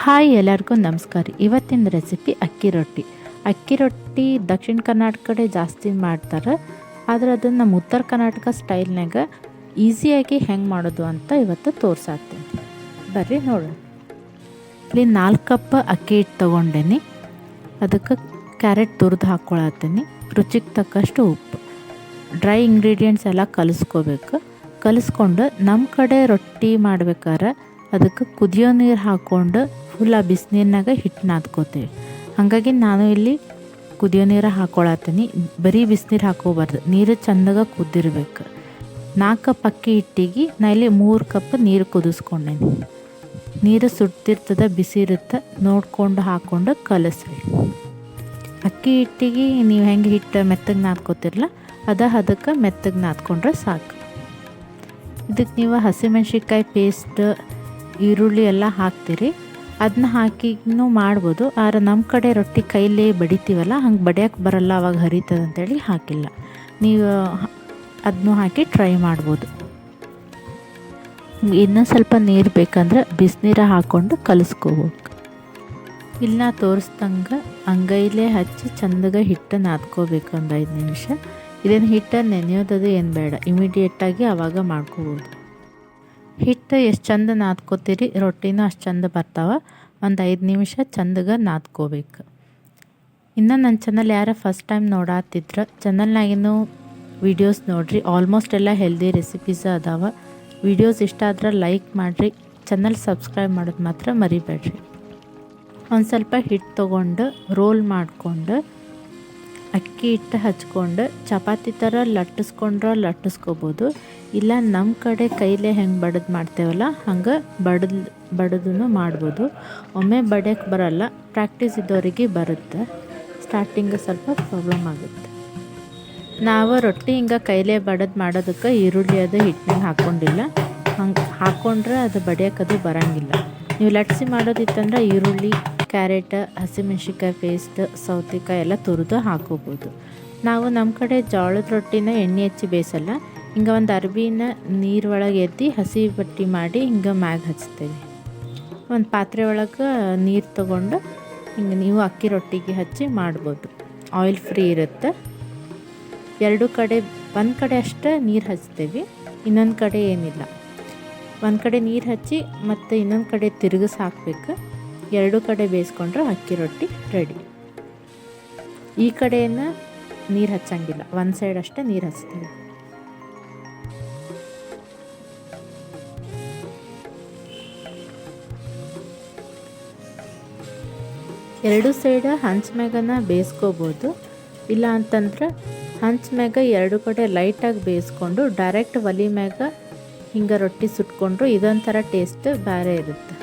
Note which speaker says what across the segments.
Speaker 1: Hi ಎಲ್ಲರಿಗೂ ನಮಸ್ಕಾರ. ಇವತ್ತಿನ ರೆಸಿಪಿ ಅಕ್ಕಿ ರೊಟ್ಟಿ. ಅಕ್ಕಿ ರೊಟ್ಟಿ ದಕ್ಷಿಣ ಕರ್ನಾಟಕ ಕಡೆ ಜಾಸ್ತಿ ಮಾಡ್ತಾರೆ. ಆದರೆ ಅದನ್ನು ನಮ್ಮ ಉತ್ತರ ಕರ್ನಾಟಕ ಸ್ಟೈಲ್ನಾಗ ಈಸಿಯಾಗಿ ಹೆಂಗೆ ಮಾಡೋದು ಅಂತ ಇವತ್ತು ತೋರ್ಸಾಕ್ತೀನಿ. ಬರ್ರಿ ನೋಡೋಣ. ಇಲ್ಲಿ ನಾಲ್ಕು ಕಪ್ ಅಕ್ಕಿ ಹಿಟ್ಟು ತೊಗೊಂಡೇನಿ. ಅದಕ್ಕೆ ಕ್ಯಾರೆಟ್ ತುರಿದು ಹಾಕ್ಕೊಳತ್ತೀನಿ ರುಚಿಗೆ ತಕ್ಕಷ್ಟು ಉಪ್ಪು. ಡ್ರೈ ಇಂಗ್ರೀಡಿಯೆಂಟ್ಸ್ ಎಲ್ಲ ಕಲಿಸ್ಕೋಬೇಕು. ಕಲಿಸ್ಕೊಂಡು ನಮ್ಮ ಕಡೆ ರೊಟ್ಟಿ ಮಾಡ್ಬೇಕಾದ್ರೆ ಅದಕ್ಕೆ ಕುದಿಯೋ ನೀರು ಹಾಕ್ಕೊಂಡು ಫುಲ್ ಆ ಬಿಸಿನೀರಿನಾಗ ಹಿಟ್ಟು ನಾದ್ಕೋತೀವಿ. ಹಾಗಾಗಿ ನಾನು ಇಲ್ಲಿ ಕುದಿಯೋ ನೀರು ಹಾಕ್ಕೊಳತ್ತೀನಿ ಬರೀ ಬಿಸಿನೀರು ಹಾಕೋಬಾರ್ದು. ನೀರು ಚಂದಾಗ ಕುದ್ದಿರ್ಬೇಕು ನಾಲ್ಕು ಕಪ್ ಅಕ್ಕಿ ಹಿಟ್ಟಿಗೆ ನಾ ಇಲ್ಲಿ ಮೂರು ಕಪ್ ನೀರು ಕುದಿಸ್ಕೊಂಡೇನಿ. ನೀರು ಸುಡ್ತಿರ್ತದೆ ಬಿಸಿ ಇರುತ್ತೆ, ನೋಡ್ಕೊಂಡು ಹಾಕ್ಕೊಂಡು ಕಲಸ್ರಿ. ಅಕ್ಕಿ ಹಿಟ್ಟಿಗೆ ನೀವು ಹೆಂಗೆ ಹಿಟ್ಟು ಮೆತ್ತಗೆ ನಾದ್ಕೋತಿರಲ್ಲ ಅದ ಅದಕ್ಕೆ ಮೆತ್ತಗೆ ನಾದ್ಕೊಂಡ್ರೆ ಸಾಕು. ಇದಕ್ಕೆ ನೀವು ಹಸಿಮೆಣ್ಸಿನ್ಕಾಯಿ ಪೇಸ್ಟ್ ಈರುಳ್ಳಿ ಎಲ್ಲ ಹಾಕ್ತೀರಿ. ಅದನ್ನ ಹಾಕಿನೂ ಮಾಡ್ಬೋದು. ಆದರೆ ನಮ್ಮ ಕಡೆ ರೊಟ್ಟಿ ಕೈಲೇ ಬಡಿತೀವಲ್ಲ, ಹಂಗೆ ಬಡಿಯೋಕೆ ಬರಲ್ಲ, ಅವಾಗ ಹರಿತದೆ ಅಂತೇಳಿ ಹಾಕಿಲ್ಲ. ನೀವು ಅದನ್ನೂ ಹಾಕಿ ಟ್ರೈ ಮಾಡ್ಬೋದು. ಇನ್ನೂ ಸ್ವಲ್ಪ ನೀರು ಬೇಕಂದ್ರೆ ಬಿಸಿನೀರು ಹಾಕ್ಕೊಂಡು ಕಲಿಸ್ಕೋಬೇಕು. ಇಲ್ಲ ತೋರಿಸ್ದಂಗೆ ಅಂಗೈಲೇ ಹಚ್ಚಿ ಚಂದಗ ಹಿಟ್ಟು ನಾದ್ಕೋಬೇಕು ಒಂದು ಐದು ನಿಮಿಷ. ಇದನ್ನು ಹಿಟ್ಟನ್ನು ನೆನೆಯೋದದು ಏನು ಬೇಡ ಇಮಿಡಿಯೇಟಾಗಿ ಆವಾಗ ಮಾಡ್ಕೋಬೋದು. ಹಿಟ್ಟು ಎಷ್ಟು ಚಂದ ನಾದ್ಕೋತೀರಿ? ರೊಟ್ಟಿನೂ ಅಷ್ಟು ಚಂದ ಬರ್ತಾವೆ. ಒಂದು ಐದು ನಿಮಿಷ ಚಂದಗ ನಾದ್ಕೋಬೇಕು. ಇನ್ನು ನನ್ನ ಚಾನಲ್ ಯಾರ ಫಸ್ಟ್ ಟೈಮ್ ನೋಡಾತಿದ್ರೆ ಚಾನಲ್ನಾಗಿನೂ ವೀಡಿಯೋಸ್ ನೋಡಿರಿ. ಆಲ್ಮೋಸ್ಟ್ ಎಲ್ಲ ಹೆಲ್ದಿ ರೆಸಿಪೀಸ್ ಅದಾವೆ. ವೀಡಿಯೋಸ್ ಇಷ್ಟ ಆದ್ರೆ ಲೈಕ್ ಮಾಡಿರಿ. ಚಾನಲ್ ಸಬ್ಸ್ಕ್ರೈಬ್ ಮಾಡೋದು ಮಾತ್ರ ಮರಿಬೇಡ್ರಿ. ಒಂದು ಸ್ವಲ್ಪ ಹಿಟ್ಟು ತೊಗೊಂಡು ರೋಲ್ ಮಾಡಿಕೊಂಡು ಅಕ್ಕಿ ಹಿಟ್ಟು ಹಚ್ಕೊಂಡು, ಚಪಾತಿ ಥರ ಲಟ್ಟಿಸ್ಕೊಂಡ್ರೆ ಲಟ್ಟಿಸ್ಕೋಬೋದು. ಇಲ್ಲ ನಮ್ಮ ಕಡೆ ಕೈಲೇ ಹೆಂಗೆ ಬಡದು ಮಾಡ್ತೇವಲ್ಲ, ಹಂಗೆ ಬಡದ್ ಬಡದೂ ಮಾಡ್ಬೋದು. ಒಮ್ಮೆ ಬಡಿಯೋಕ್ಕೆ ಬರಲ್ಲ ಪ್ರಾಕ್ಟೀಸ್ ಇದ್ದವರಿಗೆ ಬರುತ್ತೆ. ಸ್ಟಾರ್ಟಿಂಗ್ ಸ್ವಲ್ಪ ಪ್ರಾಬ್ಲಮ್ ಆಗುತ್ತೆ. ನಾವು ರೊಟ್ಟಿ ಹಿಂಗೆ ಕೈಲೇ ಬಡದು ಮಾಡೋದಕ್ಕೆ ಈರುಳ್ಳಿ ಅದು ಹಿಟ್ಟಿನ ಹಾಕ್ಕೊಂಡಿಲ್ಲ ಹಂಗೆ ಹಾಕ್ಕೊಂಡ್ರೆ ಅದು ಬಡಿಯೋಕ್ಕದು ಬರೋಂಗಿಲ್ಲ. ನೀವು ಲಟ್ಸಿ ಮಾಡೋದಿತ್ತಂದ್ರೆ ಈರುಳ್ಳಿ ಕ್ಯಾರೆಟ್, ಹಸಿಮೆಣ್ಸಿನ್ಕಾಯಿ ಪೇಸ್ಟ್ ಸೌತೆಕಾಯಿ ಎಲ್ಲ ತುರಿದು ಹಾಕೋಬೋದು. ನಾವು ನಮ್ಮ ಕಡೆ ಜೋಳದ ರೊಟ್ಟಿನ ಎಣ್ಣೆ ಹಚ್ಚಿ ಬೇಯಿಸಲ್ಲ. ಹಿಂಗೆ ಒಂದು ಅರ್ಬಿನ ನೀರೊಳಗೆ ಎತ್ತಿ ಹಸಿ ಬಟ್ಟಿ ಮಾಡಿ ಹಿಂಗೆ ಮ್ಯಾಗ ಹಚ್ತೇವೆ. ಒಂದು ಪಾತ್ರೆ ಒಳಗೆ ನೀರು ತೊಗೊಂಡು ಹಿಂಗೆ ನೀವು ಅಕ್ಕಿ ರೊಟ್ಟಿಗೆ ಹಚ್ಚಿ ಮಾಡ್ಬೋದು. ಆಯಿಲ್ ಫ್ರೀ ಇರುತ್ತೆ. ಎರಡು ಕಡೆ, ಒಂದು ಕಡೆ ಅಷ್ಟೇ ನೀರು ಹಚ್ತೇವೆ. ಇನ್ನೊಂದು ಕಡೆ ಏನಿಲ್ಲ. ಒಂದು ಕಡೆ ನೀರು ಹಚ್ಚಿ ಮತ್ತು ಇನ್ನೊಂದು ಕಡೆ ತಿರುಗಿಸಿ ಹಾಕ್ಬೇಕು. ಎರಡು ಕಡೆ ಬೇಯಿಸ್ಕೊಂಡ್ರೆ ಅಕ್ಕಿ ರೊಟ್ಟಿ ರೆಡಿ ಈ ಕಡೆಯನ್ನು ನೀರು ಹಚ್ಚಂಗಿಲ್ಲ. ಒಂದು ಸೈಡ್ ಅಷ್ಟೇ ನೀರು ಹಚ್ತೀವಿ. ಎರಡು ಸೈಡ ಹಂಚ ಮ್ಯಾಗನ ಬೇಯಿಸ್ಕೋಬೋದು. ಇಲ್ಲ ಅಂತಂದ್ರೆ ಹಂಚ ಮ್ಯಾಗ ಎರಡು ಕಡೆ ಲೈಟಾಗಿ ಬೇಯಿಸ್ಕೊಂಡು ಡೈರೆಕ್ಟ್ ಒಲಿ ಮ್ಯಾಗ ಹಿಂಗೆ ರೊಟ್ಟಿ ಸುಟ್ಕೊಂಡ್ರು ಇದೊಂಥರ ಟೇಸ್ಟ್ ಬೇರೆ ಇರುತ್ತೆ.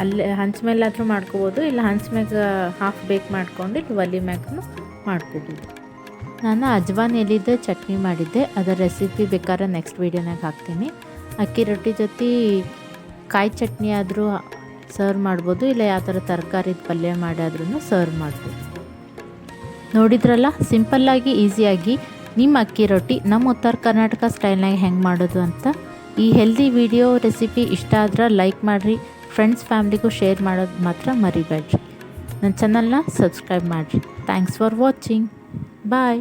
Speaker 1: ಅಲ್ಲೇ ಹಂಚ ಮೇಲಾದರೂ ಮಾಡ್ಕೋಬೋದು, ಇಲ್ಲ ಹಂಚ ಮ್ಯಾಗ ಹಾಫ್ ಬೇಕ್ ಮಾಡ್ಕೊಂಡು ಇಲ್ಲಿ ಒಲಿ ಮ್ಯಾಗೂ ಮಾಡ್ಕೋಬೋದು. ನಾನು ಅಜ್ವಾನ್ ಎಲ್ಲಿದ್ದೆ ಚಟ್ನಿ ಮಾಡಿದ್ದೆ, ಅದರ ರೆಸಿಪಿ ಬೇಕಾದ್ರೆ ನೆಕ್ಸ್ಟ್ ವೀಡಿಯೋನಾಗ ಹಾಕ್ತೀನಿ. ಅಕ್ಕಿ ರೊಟ್ಟಿ ಜೊತೆ ಕಾಯಿ ಚಟ್ನಿ ಆದರೂ ಸರ್ವ್ ಮಾಡ್ಬೋದು, ಇಲ್ಲ ಯಾವ ಥರ ತರಕಾರಿ ಪಲ್ಯ ಮಾಡಾದ್ರೂ ಸರ್ವ್ ಮಾಡ್ಬೋದು. ನೋಡಿದ್ರಲ್ಲ ಸಿಂಪಲ್ಲಾಗಿ ಈಸಿಯಾಗಿ ನಿಮ್ಮ ಅಕ್ಕಿ ರೊಟ್ಟಿ ನಮ್ಮ ಉತ್ತರ ಕರ್ನಾಟಕ ಸ್ಟೈಲ್ನಾಗ ಹೆಂಗೆ ಮಾಡೋದು ಅಂತ. ಈ ಹೆಲ್ದಿ ವಿಡಿಯೋ ರೆಸಿಪಿ ಇಷ್ಟ ಆದ್ರೆ ಲೈಕ್ ಮಾಡಿರಿ ಫ್ರೆಂಡ್ಸ್ ಫ್ಯಾಮ್ಲಿಗೂ ಶೇರ್ ಮಾಡೋದು ಮಾತ್ರ ಮರಿಬೇಡ್ರಿ. ನನ್ನ ಚಾನಲ್ನ ಸಬ್ಸ್ಕ್ರೈಬ್ ಮಾಡಿರಿ. Thanks for watching bye